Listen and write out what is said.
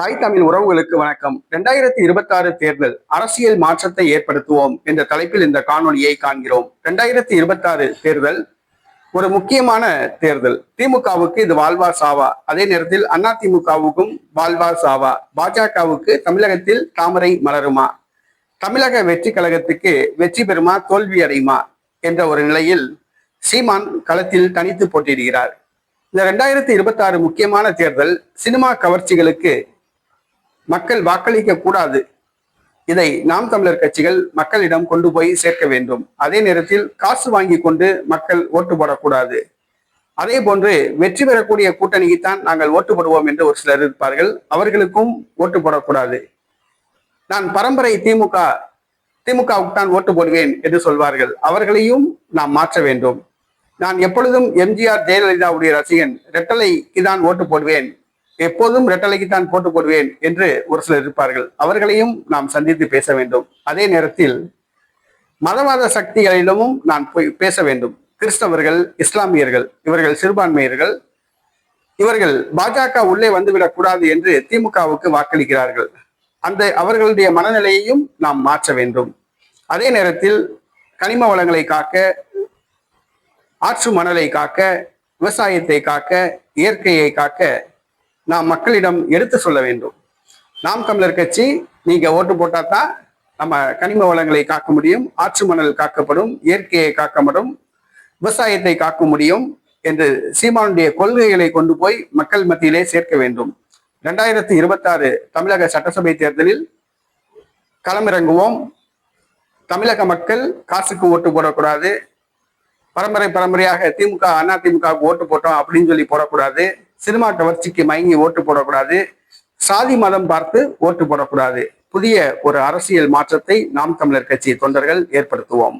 தாய் தமிழ் உறவுகளுக்கு வணக்கம். இரண்டாயிரத்தி இருபத்தி ஆறு தேர்தல் அரசியல் மாற்றத்தை ஏற்படுத்துவோம் என்ற தலைப்பில் இந்த காணொலியை காண்கிறோம். இரண்டாயிரத்தி இருபத்தி ஆறு தேர்தல் ஒரு முக்கியமான தேர்தல். திமுகவுக்கு இது வாழ்வா சாவா. அதே நேரத்தில் அண்ணா திமுகவுக்கும் வாழ்வா சாவா. பாஜகவுக்கு தமிழகத்தில் தாமரை மலருமா? தமிழக வெற்றி கழகத்துக்கு வெற்றி பெறுமா தோல்வி அடையுமா என்ற ஒரு நிலையில் சீமான் களத்தில் தனித்து போட்டியிடுகிறார். இந்த ரெண்டாயிரத்தி இருபத்தி ஆறு முக்கியமான தேர்தல் சினிமா கவர்ச்சிகளுக்கு மக்கள் வாக்களிக்க கூடாது. இதை நாம் தமிழர் கட்சிகள் மக்களிடம் கொண்டு போய் சேர்க்க வேண்டும். அதே நேரத்தில் காசு வாங்கி கொண்டு மக்கள் ஓட்டு போடக்கூடாது. அதே போன்று வெற்றி பெறக்கூடிய கூட்டணிக்குத்தான் நாங்கள் ஓட்டு போடுவோம் என்று ஒரு சிலர் இருப்பார்கள். அவர்களுக்கும் ஓட்டு போடக்கூடாது. நான் பரம்பரை திமுக திமுகவுக்கு தான் ஓட்டு போடுவேன் என்று சொல்வார்கள். அவர்களையும் நாம் மாற்ற வேண்டும். நான் எப்பொழுதும் எம்ஜிஆர் ஜெயலலிதாவுடைய ரசிகன். ரெட்டலைக்கு தான் ஓட்டு போடுவேன். எப்போதும் ரெட்டலைக்கு தான் போட்டு போடுவேன் என்று ஒரு சிலர் இருப்பார்கள். அவர்களையும் நாம் சந்தித்து பேச வேண்டும். அதே நேரத்தில் மதவாத சக்திகளிடமும் நான் போய் பேச வேண்டும். கிறிஸ்தவர்கள் இஸ்லாமியர்கள் இவர்கள் சிறுபான்மையர்கள் இவர்கள் பாஜக உள்ளே வந்துவிடக் கூடாது என்று திமுகவுக்கு வாக்களிக்கிறார்கள். அந்த அவர்களுடைய மனநிலையையும் நாம் மாற்ற வேண்டும். அதே நேரத்தில் கனிம வளங்களை காக்க ஆற்று மணலை காக்க விவசாயத்தை காக்க இயற்கையை காக்க நாம் மக்களிடம் எடுத்து சொல்ல வேண்டும். நாம் தமிழர் கட்சி நீங்க ஓட்டு போட்டா தான் நம்ம கனிம வளங்களை காக்க முடியும் ஆற்று மணல் காக்கப்படும் இயற்கையை காக்கப்படும் விவசாயத்தை காக்க முடியும் என்று சீமானுடைய கொள்கைகளை கொண்டு போய் மக்கள் மத்தியிலே சேர்க்க வேண்டும். இரண்டாயிரத்தி இருபத்தாறு தமிழக சட்டசபை தேர்தலில் களமிறங்குவோம். தமிழக மக்கள் காசுக்கு ஓட்டு போடக்கூடாது. பரம்பரை பரம்பரையாக திமுக அண்ணா ஓட்டு போட்டோம் அப்படின்னு சொல்லி போடக்கூடாது. சினிமா கவர்ச்சிக்கு மயங்கி ஓட்டு போடக்கூடாது. சாதி மதம் பார்த்து ஓட்டு போடக்கூடாது. புதிய ஒரு அரசியல் மாற்றத்தை நாம் தமிழர் கட்சி தொண்டர்கள் ஏற்படுத்துவோம்.